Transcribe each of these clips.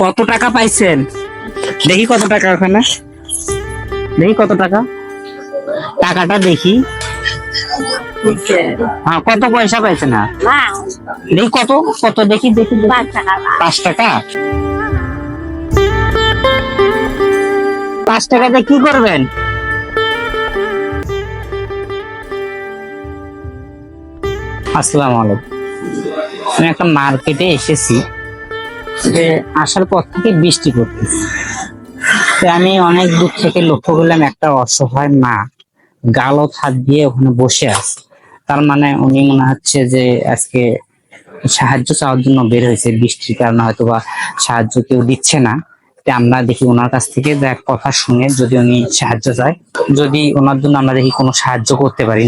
কত টাকা পাইছেন? দেখি কত টাকা ওখানে। দেখি কত টাকা। টাকাটা দেখি। হ্যাঁ কত পয়সা পাইছে না দেখি কত কত দেখি দেখি দেখি। পাঁচ টাকা? পাঁচ টাকাতে কি করবেন? আসসালামু আলাইকুম। আমি একটা মার্কেটে এসেছি। যে আসার পর থেকে বৃষ্টি পড়তেছে। তো আমি অনেক দূর থেকে লক্ষ্য করলাম একটা অসহায় মা গালত হাত দিয়ে ওখানে বসে আছে। তার মানে উনি মনে হচ্ছে যে আজকে সাহায্য চাওয়ার জন্য বের হয়েছে। বৃষ্টির কারণে হয়তো বা সাহায্য কেউ দিচ্ছে না। আমরা দেখি ওনার কাছ থেকে কথা শুনে যদি উনি সাহায্য চায়, যদি ওনার জন্য আমরা দেখি কোনো সাহায্য করতে পারি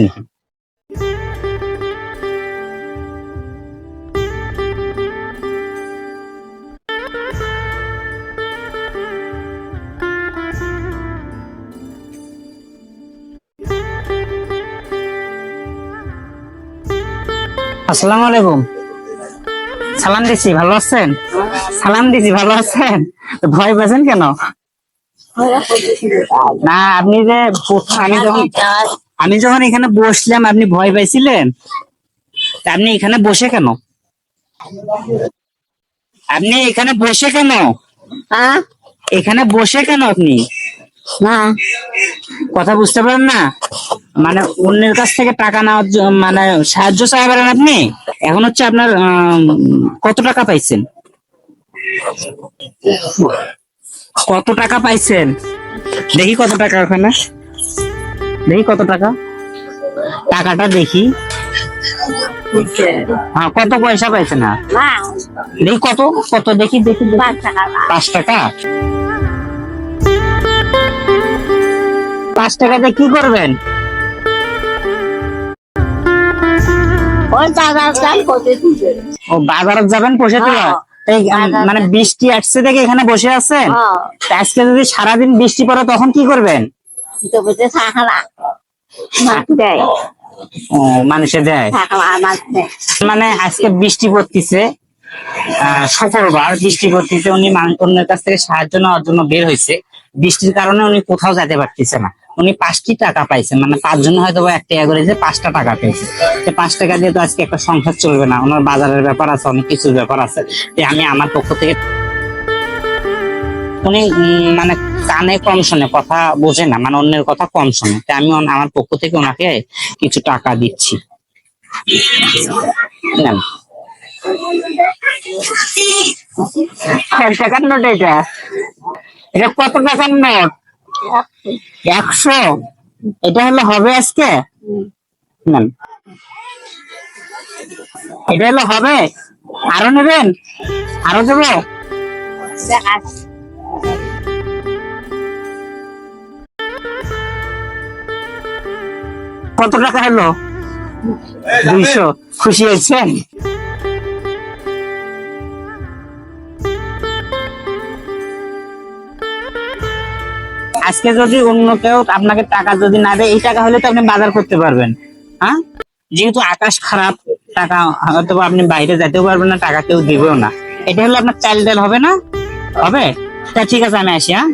আসসালামু আলাইকুম। সালাম দিছি, ভালো আছেন? সালাম দিছি, ভালো আছেন? ভয় পেয়েছেন কেন? না, আপনি যে আমি যখন আমি যখন এখানে বসলাম, আপনি ভয় পাইছিলেন? আপনি এখানে বসে কেন? আপনি এখানে বসে কেন? এখানে বসে কেন আপনি? না। কথা বুঝতে পারেন না? মানে অন্যের কাছ থেকে টাকা নেওয়ার মানে সাহায্য চাই পারেন আপনি? এখন হচ্ছে আপনার কত টাকা পাইছেন? কত টাকা পাইছেন? দেখি কত টাকা ওখানে। দেখি কত টাকা। টাকাটা দেখি। হ্যাঁ কত পয়সা পাইছেন না দেখি কত? কত দেখি দেখি। পাঁচ টাকা পাঁচ টাকাতে কি করবেন? ও বাজারে যাবেন তো হ্যাঁ, এই মানে বৃষ্টি আসছে দেখে এখানে বসে আছেন? হ্যাঁ। আজকে যদি সারাদিন বৃষ্টি পড়ে তখন কি করবেন? মানুষে দেয়? মাছ দেয়। মানে আজকে বৃষ্টি পড়তিছে শুক্রবার বৃষ্টি পড়তিছে উনি অন্যের কাছ থেকে সাহায্য নেওয়ার জন্য বের হয়েছে। বৃষ্টির কারণে উনি কোথাও যেতে পারতেছে না। উনি পাঁচটি টাকা পাইছেন মানে পাঁচজন হয়তো বা এক করে যে পাঁচটা টাকা পেয়েছে। তো পাঁচ টাকা দিয়ে তো আজকে একটা সংসার চলবে না। ওনার বাজারের ব্যাপার আছে অনেক কিছুর ব্যাপার আছে। আমি আমার পক্ষ থেকে উনি উম, মানে কানে কম শোনে কথা বোঝে না মানে অন্যের কথা কম শোনে। তো আমি আমার পক্ষ থেকে ওনাকে কিছু টাকা দিচ্ছি। নেন। টাকার নোট এটা এটা কত টাকার নোট? একশো? এটা হলে হবে আজকে? নেন। এটা হলে হবে? আরও নেবেন? আরও দেবো? কত টাকা হলো দুইশো। খুশি হয়েছেন? আজকে যদি অন্য কেউ আপনাকে টাকা যদি না দেয়, এই টাকা হলে তো আপনি বাজার করতে পারবেন। হ্যাঁ? যেহেতু আকাশ খারাপ, টাকা হয়তো আপনি বাইরে যেতেও পারবেন না, টাকা কেউ দিবেও না। এটা হলে আপনার চাল ডাল হবে না? হবে? তা ঠিক আছে, আমি আসি হ্যাঁ?